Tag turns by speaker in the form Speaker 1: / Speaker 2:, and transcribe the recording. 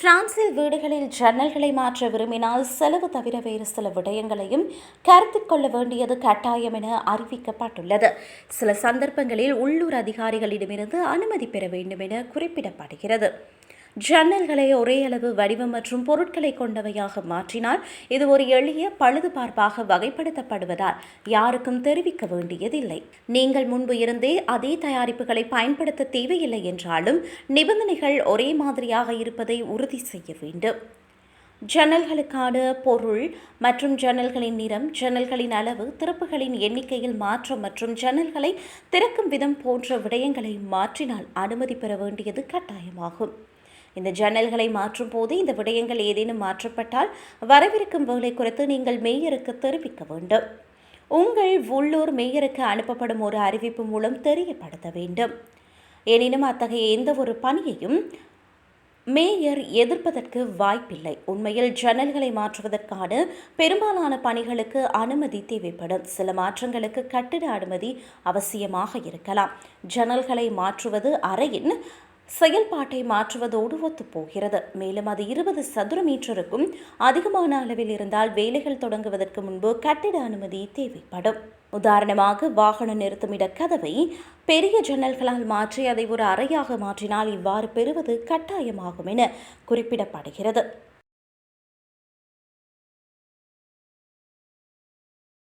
Speaker 1: பிரான்சில் வீடுகளில் ஜன்னல்களை மாற்ற விரும்பினால் செலவு தவிர வேறு சில விடயங்களையும் கருத்தில் கொள்ள வேண்டியது கட்டாயம் என அறிவிக்கப்பட்டுள்ளது. சில சந்தர்ப்பங்களில் உள்ளூர் அதிகாரிகளிடமிருந்து அனுமதி பெற வேண்டும் என குறிப்பிடப்படுகிறது. ஜன்னல்களை ஒரே அளவு வடிவம் மற்றும் பொருட்களை கொண்டவையாக மாற்றினால் இது ஒரு எளிய பழுதுபார்ப்பாக வகைப்படுத்தப்படுவதால் யாருக்கும் தெரிவிக்க வேண்டியதில்லை. நீங்கள் முன்பு இருந்தே அதே தயாரிப்புகளை பயன்படுத்த தேவையில்லை என்றாலும் நிபந்தனைகள் ஒரே மாதிரியாக இருப்பதை உறுதி செய்ய வேண்டும். ஜன்னல்களுக்கான பொருள் மற்றும் ஜன்னல்களின் நிறம் ஜன்னல்களின் அளவு திறப்புகளின் எண்ணிக்கையில் மாற்றம் மற்றும் ஜன்னல்களை திறக்கும் விதம் போன்ற விடயங்களை மாற்றினால் அனுமதி பெற வேண்டியது கட்டாயமாகும். இந்த ஜன்னல்களை மாற்றும் போது இந்த விடயங்கள் ஏதேனும் மாற்றப்பட்டால் வரவிருக்கும் வேலை குறித்து நீங்கள் மேயருக்கு தெரிவிக்க வேண்டும். உங்கள் உள்ளூர் மேயருக்கு அனுப்பப்படும் ஒரு அறிவிப்பு மூலம் தெரியப்படுத்த வேண்டும். எனினும் அத்தகைய எந்த ஒரு பணியையும் மேயர் எதிர்ப்பதற்கு வாய்ப்பில்லை. உண்மையில் ஜன்னல்களை மாற்றுவதற்கான பெரும்பாலான பணிகளுக்கு அனுமதி தேவைப்படும். சில மாற்றங்களுக்கு கட்டிட அனுமதி அவசியமாக இருக்கலாம். ஜன்னல்களை மாற்றுவது அறையின் செயல்பாட்டை மாற்றுவதோடு ஒத்துப்போகிறது. மேலும் அது இருபது சதுர மீட்டருக்கும் அதிகமான அளவில் இருந்தால் வேலைகள் தொடங்குவதற்கு முன்பு கட்டிட அனுமதி தேவைப்படும். உதாரணமாக வாகன நிறுத்துமிட கதவை பெரிய ஜன்னல்களால் மாற்றி அதை ஒரு அறையாக மாற்றினால் இவ்வாறு பெறுவது கட்டாயமாகும் என குறிப்பிடப்படுகிறது.